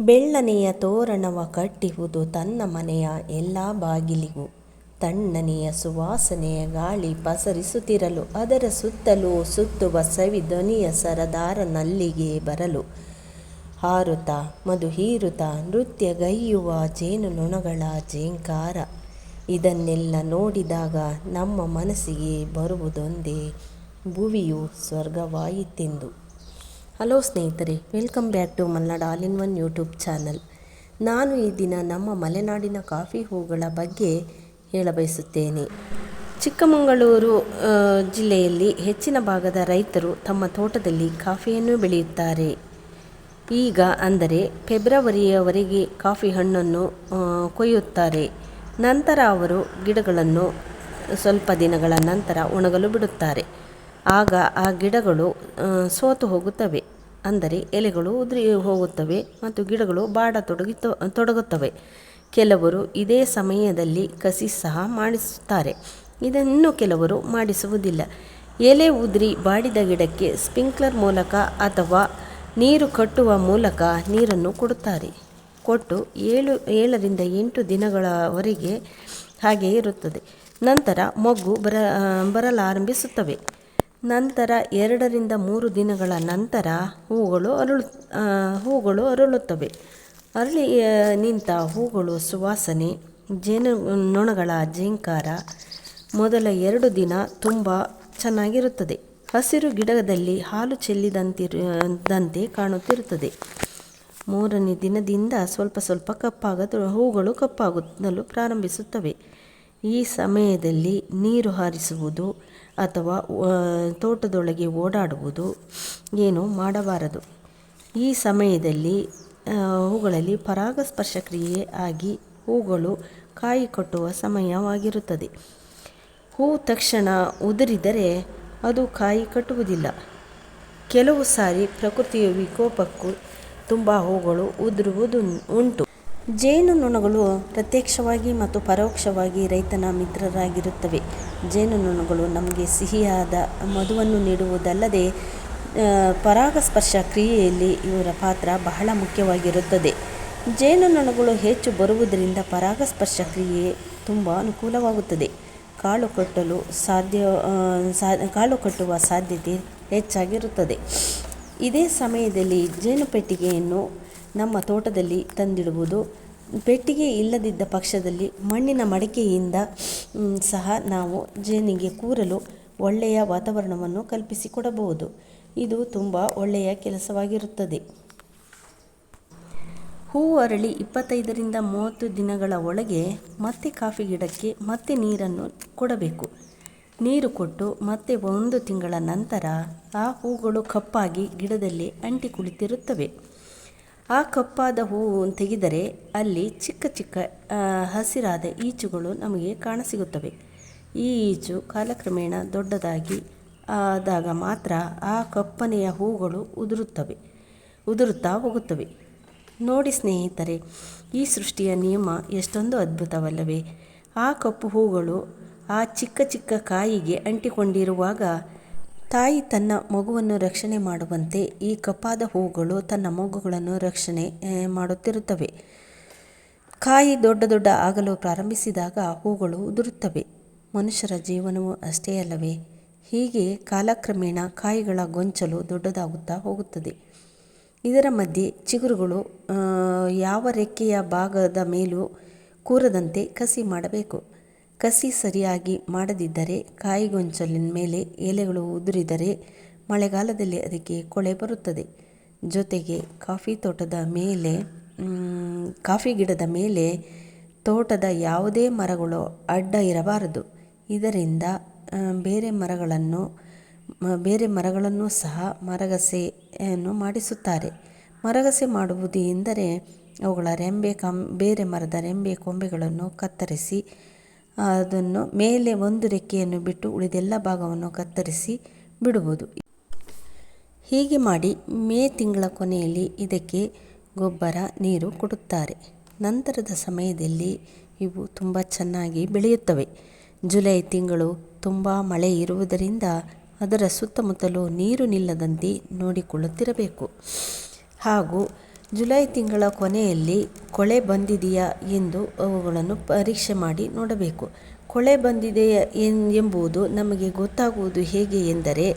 ಬೆಳ್ಳನೆಯ ತೋರಣವ ಕಟ್ಟಿವುದು ತನ್ನ ಮನೆಯ ಎಲ್ಲ ಬಾಗಿಲಿಗೂ. ತಣ್ಣನೆಯ ಸುವಾಸನೆಯ ಗಾಳಿ ಪಸರಿಸುತ್ತಿರಲು, ಅದರ ಸುತ್ತಲೂ ಸುತ್ತುವ ಸವಿ ಧ್ವನಿಯ ಸರದಾರ ನಲ್ಲಿಗೆ ಬರಲು. ಹಾರುತ್ತಾ ಮಧು ಹೀರುತ್ತಾ ನೃತ್ಯಗೈಯುವ ಜೇನುನೊಣಗಳ ಜೇಂಕಾರ. ಇದನ್ನೆಲ್ಲ ನೋಡಿದಾಗ ನಮ್ಮ ಮನಸ್ಸಿಗೆ ಬರುವುದೊಂದೇ ಭುವಿಯು ಸ್ವರ್ಗವಾಯಿತೆಂದು. ಹಲೋ ಸ್ನೇಹಿತರೆ, welcome back to Malnad all in one YouTube channel. ನಾನು ಈ ದಿನ ನಮ್ಮ ಮಲೆನಾಡಿನ ಕಾಫಿ ಹೂಗಳ ಬಗ್ಗೆ ಹೇಳಬಯಸುತ್ತೇನೆ. ಚಿಕ್ಕಮಗಳೂರು ಜಿಲ್ಲೆಯಲ್ಲಿ ಹೆಚ್ಚಿನ ಭಾಗದ ರೈತರು ತಮ್ಮ ತೋಟದಲ್ಲಿ ಕಾಫಿಯನ್ನು ಬೆಳೆಯುತ್ತಾರೆ. ಈಗ ಅಂದರೆ ಫೆಬ್ರವರಿಯವರೆಗೆ ಕಾಫಿ ಹಣ್ಣನ್ನು ಕೊಯ್ಯುತ್ತಾರೆ. ನಂತರ ಅವರು ಗಿಡಗಳನ್ನು ಸ್ವಲ್ಪ ದಿನಗಳ ನಂತರ ಒಣಗಲು ಬಿಡುತ್ತಾರೆ. ಆಗ ಆ ಗಿಡಗಳು ಸೋತು ಹೋಗುತ್ತವೆ. ಅಂದರೆ ಎಲೆಗಳು ಉದುರಿ ಹೋಗುತ್ತವೆ ಮತ್ತು ಗಿಡಗಳು ಬಾಡ ತೊಡಗಿ ತೊಡಗುತ್ತವೆ. ಕೆಲವರು ಇದೇ ಸಮಯದಲ್ಲಿ ಕಸಿ ಸಹ ಮಾಡಿಸುತ್ತಾರೆ. ಇದನ್ನು ಕೆಲವರು ಮಾಡಿಸುವುದಿಲ್ಲ. ಎಲೆ ಉದುರಿ ಬಾಡಿದ ಗಿಡಕ್ಕೆ ಸ್ಪ್ರಿಂಕ್ಲರ್ ಮೂಲಕ ಅಥವಾ ನೀರು ಕಟ್ಟುವ ಮೂಲಕ ನೀರನ್ನು ಕೊಡುತ್ತಾರೆ. ಕೊಟ್ಟು ಏಳು, ಏಳರಿಂದ ಎಂಟು ದಿನಗಳವರೆಗೆ ಹಾಗೆ ಇರುತ್ತದೆ. ನಂತರ ಮೊಗ್ಗು ಬರ, ಬರಲಾರಂಭಿಸುತ್ತವೆ. ನಂತರ ಎರಡರಿಂದ ಮೂರು ದಿನಗಳ ನಂತರ ಹೂಗಳು ಅರಳು ಹೂಗಳು ಅರಳುತ್ತವೆ. ಅರಳಿ ನಿಂತ ಹೂಗಳು ಸುವಾಸನೆ, ಜೇನು, ನೊಣಗಳ ಜಿಂಕಾರ ಮೊದಲ ಎರಡು ದಿನ ತುಂಬ ಚೆನ್ನಾಗಿರುತ್ತದೆ. ಹಸಿರು ಗಿಡದಲ್ಲಿ ಹಾಲು ಚೆಲ್ಲಿದಂತಿರುದಂತೆ ಕಾಣುತ್ತಿರುತ್ತದೆ. ಮೂರನೇ ದಿನದಿಂದ ಸ್ವಲ್ಪ ಸ್ವಲ್ಪ ಕಪ್ಪಾಗ ಹೂಗಳು ಕಪ್ಪಾಗಲು ಪ್ರಾರಂಭಿಸುತ್ತವೆ. ಈ ಸಮಯದಲ್ಲಿ ನೀರು ಹಾರಿಸುವುದು ಅಥವಾ ತೋಟದೊಳಗೆ ಓಡಾಡುವುದು ಏನು ಮಾಡಬಾರದು. ಈ ಸಮಯದಲ್ಲಿ ಹೂಗಳಲ್ಲಿ ಪರಾಗಸ್ಪರ್ಶ ಕ್ರಿಯೆ ಆಗಿ ಹೂಗಳು ಕಾಯಿ ಕಟ್ಟುವ ಸಮಯವಾಗಿರುತ್ತದೆ. ಹೂ ತಕ್ಷಣ ಉದುರಿದರೆ ಅದು ಕಾಯಿ ಕಟ್ಟುವುದಿಲ್ಲ. ಕೆಲವು ಸಾರಿ ಪ್ರಕೃತಿಯ ವಿಕೋಪಕ್ಕೂ ತುಂಬ ಹೂಗಳು ಉದುರುವುದು ಉಂಟು. ಜೇನುನೊಣಗಳು ಪ್ರತ್ಯಕ್ಷವಾಗಿ ಮತ್ತು ಪರೋಕ್ಷವಾಗಿ ರೈತನ ಮಿತ್ರರಾಗಿರುತ್ತವೆ. ಜೇನುನೊಣಗಳು ನಮಗೆ ಸಿಹಿಯಾದ ಮಧುವನ್ನು ನೀಡುವುದಲ್ಲದೆ ಪರಾಗಸ್ಪರ್ಶ ಕ್ರಿಯೆಯಲ್ಲಿ ಇವರ ಪಾತ್ರ ಬಹಳ ಮುಖ್ಯವಾಗಿರುತ್ತದೆ. ಜೇನುನೊಣಗಳು ಹೆಚ್ಚು ಬರುವುದರಿಂದ ಪರಾಗಸ್ಪರ್ಶ ಕ್ರಿಯೆ ತುಂಬ ಅನುಕೂಲವಾಗುತ್ತದೆ. ಕಾಳು ಕಟ್ಟಲು ಸಾಧ್ಯ ಸಾ, ಕಾಳು ಕಟ್ಟುವ ಸಾಧ್ಯತೆ ಹೆಚ್ಚಾಗಿರುತ್ತದೆ. ಇದೇ ಸಮಯದಲ್ಲಿ ಜೇನು ಪೆಟ್ಟಿಗೆಯನ್ನು ನಮ್ಮ ತೋಟದಲ್ಲಿ ತಂದಿಡುವುದು. ಪೆಟ್ಟಿಗೆ ಇಲ್ಲದಿದ್ದ ಪಕ್ಷದಲ್ಲಿ ಮಣ್ಣಿನ ಮಡಿಕೆಯಿಂದ ಸಹ ನಾವು ಜೇನಿಗೆ ಕೂರಲು ಒಳ್ಳೆಯ ವಾತಾವರಣವನ್ನು ಕಲ್ಪಿಸಿಕೊಡಬಹುದು. ಇದು ತುಂಬ ಒಳ್ಳೆಯ ಕೆಲಸವಾಗಿರುತ್ತದೆ. ಹೂ ಅರಳಿ ಇಪ್ಪತ್ತೈದರಿಂದ ಮೂವತ್ತು ದಿನಗಳ ಒಳಗೆ ಮತ್ತೆ ಕಾಫಿ ಗಿಡಕ್ಕೆ ಮತ್ತೆ ನೀರನ್ನು ಕೊಡಬೇಕು. ನೀರು ಕೊಟ್ಟು ಮತ್ತೆ ಒಂದು ತಿಂಗಳ ನಂತರ ಆ ಹೂಗಳು ಕಪ್ಪಾಗಿ ಗಿಡದಲ್ಲಿ ಅಂಟಿ ಕುಳಿತಿರುತ್ತವೆ. ಆ ಕಪ್ಪಾದ ಹೂವು ತೆಗೆದರೆ ಅಲ್ಲಿ ಚಿಕ್ಕ ಚಿಕ್ಕ ಹಸಿರಾದ ಈಚುಗಳು ನಮಗೆ ಕಾಣಸಿಗುತ್ತವೆ. ಈ ಈಚು ಕಾಲಕ್ರಮೇಣ ದೊಡ್ಡದಾಗಿ ಆದಾಗ ಮಾತ್ರ ಆ ಕಪ್ಪನೆಯ ಹೂಗಳು ಉದುರುತ್ತವೆ, ಉದುರುತ್ತಾ ಹೋಗುತ್ತವೆ. ನೋಡಿ ಸ್ನೇಹಿತರೆ, ಈ ಸೃಷ್ಟಿಯ ನಿಯಮ ಎಷ್ಟೊಂದು ಅದ್ಭುತವಲ್ಲವೇ. ಆ ಕಪ್ಪು ಹೂಗಳು ಆ ಚಿಕ್ಕ ಚಿಕ್ಕ ಕಾಯಿಗೆ ಅಂಟಿಕೊಂಡಿರುವಾಗ ತಾಯಿ ತನ್ನ ಮಗುವನ್ನು ರಕ್ಷಣೆ ಮಾಡುವಂತೆ ಈ ಕಪ್ಪಾದ ಹೂಗಳು ತನ್ನ ಮಗುಗಳನ್ನು ರಕ್ಷಣೆ ಮಾಡುತ್ತಿರುತ್ತವೆ. ಕಾಯಿ ದೊಡ್ಡ ದೊಡ್ಡ ಆಗಲು ಪ್ರಾರಂಭಿಸಿದಾಗ ಹೂಗಳು ಉದುರುತ್ತವೆ. ಮನುಷ್ಯರ ಜೀವನವೂ ಅಷ್ಟೇ ಅಲ್ಲವೇ? ಹೀಗೆ ಕಾಲಕ್ರಮೇಣ ಕಾಯಿಗಳ ಗೊಂಚಲು ದೊಡ್ಡದಾಗುತ್ತಾ ಹೋಗುತ್ತದೆ. ಇದರ ಮಧ್ಯೆ ಚಿಗುರುಗಳು ಯಾವ ರೆಕ್ಕೆಯ ಭಾಗದ ಮೇಲೂ ಕೂರದಂತೆ ಕಸಿ ಮಾಡಬೇಕು. ಕಸಿ ಸರಿಯಾಗಿ ಮಾಡದಿದ್ದರೆ ಕಾಯಿಗೊಂಚಲಿನ ಮೇಲೆ ಎಲೆಗಳು ಉದುರಿದರೆ ಮಳೆಗಾಲದಲ್ಲಿ ಅದಕ್ಕೆ ಕೊಳೆ ಬರುತ್ತದೆ. ಜೊತೆಗೆ ಕಾಫಿ ತೋಟದ ಮೇಲೆ ಕಾಫಿ ಗಿಡದ ಮೇಲೆ ತೋಟದ ಯಾವುದೇ ಮರಗಳು ಅಡ್ಡ ಇರಬಾರದು. ಇದರಿಂದ ಬೇರೆ ಮರಗಳನ್ನು ಬೇರೆ ಮರಗಳನ್ನು ಸಹ ಮರಗಸೆಯನ್ನು ಮಾಡಿಸುತ್ತಾರೆ. ಮರಗಸೆ ಮಾಡುವುದು ಎಂದರೆ ಅವುಗಳ ರೆಂಬೆ, ಕಂ, ಬೇರೆ ಮರದ ರೆಂಬೆ ಕೊಂಬೆಗಳನ್ನು ಕತ್ತರಿಸಿ ಅದನ್ನು ಮೇಲೆ ಒಂದು ರೆಕ್ಕೆಯನ್ನು ಬಿಟ್ಟು ಉಳಿದೆಲ್ಲ ಭಾಗವನ್ನು ಕತ್ತರಿಸಿ ಬಿಡುವುದು. ಹೀಗೆ ಮಾಡಿ ಮೇ ತಿಂಗಳ ಕೊನೆಯಲ್ಲಿ ಇದಕ್ಕೆ ಗೊಬ್ಬರ, ನೀರು ಕೊಡುತ್ತಾರೆ. ನಂತರದ ಸಮಯದಲ್ಲಿ ಇವು ತುಂಬ ಚೆನ್ನಾಗಿ ಬೆಳೆಯುತ್ತವೆ. ಜುಲೈ ತಿಂಗಳು ತುಂಬ ಮಳೆ ಇರುವುದರಿಂದ ಅದರ ಸುತ್ತಮುತ್ತಲೂ ನೀರು ನಿಲ್ಲದಂತೆ ನೋಡಿಕೊಳ್ಳುತ್ತಿರಬೇಕು. ಹಾಗೂ ಜುಲೈ ತಿಂಗಳ ಕೊನೆಯಲ್ಲಿ ಕೊಳೆ ಬಂದಿದೆಯಾ ಎಂದು ಅವುಗಳನ್ನು ಪರೀಕ್ಷೆ ಮಾಡಿ ನೋಡಬೇಕು. ಕೊಳೆ ಬಂದಿದೆಯಾ ಎಂಬುದು ನಮಗೆ ಗೊತ್ತಾಗುವುದು ಹೇಗೆ ಎಂದರೆ,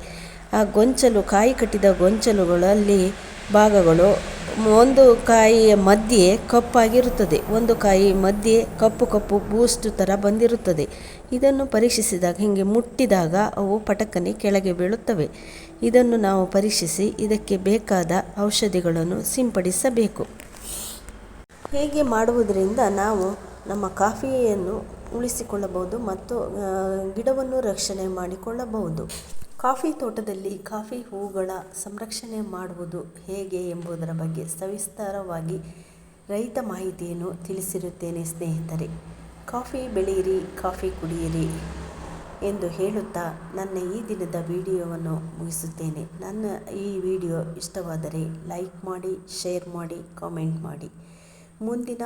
ಆ ಗೊಂಚಲು, ಕಾಯಿ ಕಟ್ಟಿದ ಗೊಂಚಲುಗಳಲ್ಲಿ ಭಾಗಗಳು ಒಂದು ಕಾಯಿಯ ಮಧ್ಯೆ ಕಪ್ಪಾಗಿರುತ್ತದೆ. ಒಂದು ಕಾಯಿ ಮಧ್ಯೆ ಕಪ್ಪು ಕಪ್ಪು ಬೂಸ್ಟ್ ಥರ ಬಂದಿರುತ್ತದೆ. ಇದನ್ನು ಪರೀಕ್ಷಿಸಿದಾಗ, ಹೀಗೆ ಮುಟ್ಟಿದಾಗ ಅವು ಪಟಕನೆ ಕೆಳಗೆ ಬೀಳುತ್ತವೆ. ಇದನ್ನು ನಾವು ಪರೀಕ್ಷಿಸಿ ಇದಕ್ಕೆ ಬೇಕಾದ ಔಷಧಿಗಳನ್ನು ಸಿಂಪಡಿಸಬೇಕು. ಹೇಗೆ ಮಾಡುವುದರಿಂದ ನಾವು ನಮ್ಮ ಕಾಫಿಯನ್ನು ಉಳಿಸಿಕೊಳ್ಳಬಹುದು ಮತ್ತು ಗಿಡವನ್ನು ರಕ್ಷಣೆ ಮಾಡಿಕೊಳ್ಳಬಹುದು. ಕಾಫಿ ತೋಟದಲ್ಲಿ ಕಾಫಿ ಹೂಗಳ ಸಂರಕ್ಷಣೆ ಮಾಡುವುದು ಹೇಗೆ ಎಂಬುದರ ಬಗ್ಗೆ ಸವಿಸ್ತಾರವಾಗಿ ರೈತ ಮಾಹಿತಿಯನ್ನು ತಿಳಿಸಿರುತ್ತೇನೆ ಸ್ನೇಹಿತರೆ. ಕಾಫಿ ಬೆಳೆಯಿರಿ, ಕಾಫಿ ಕುಡಿಯಿರಿ ಎಂದು ಹೇಳುತ್ತಾ ನನ್ನ ಈ ದಿನದ ವಿಡಿಯೋವನ್ನು ಮುಗಿಸುತ್ತೇನೆ. ನನ್ನ ಈ ವಿಡಿಯೋ ಇಷ್ಟವಾದರೆ ಲೈಕ್ ಮಾಡಿ, ಶೇರ್ ಮಾಡಿ, ಕಾಮೆಂಟ್ ಮಾಡಿ. ಮುಂದಿನ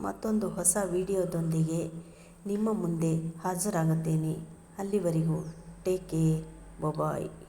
ಮತ್ತೊಂದು ಹೊಸ ವಿಡಿಯೋದೊಂದಿಗೆ ನಿಮ್ಮ ಮುಂದೆ ಹಾಜರಾಗುತ್ತೇನೆ. ಅಲ್ಲಿವರೆಗೂ ಟೇಕ್ ಕೇರ್. Bye-bye.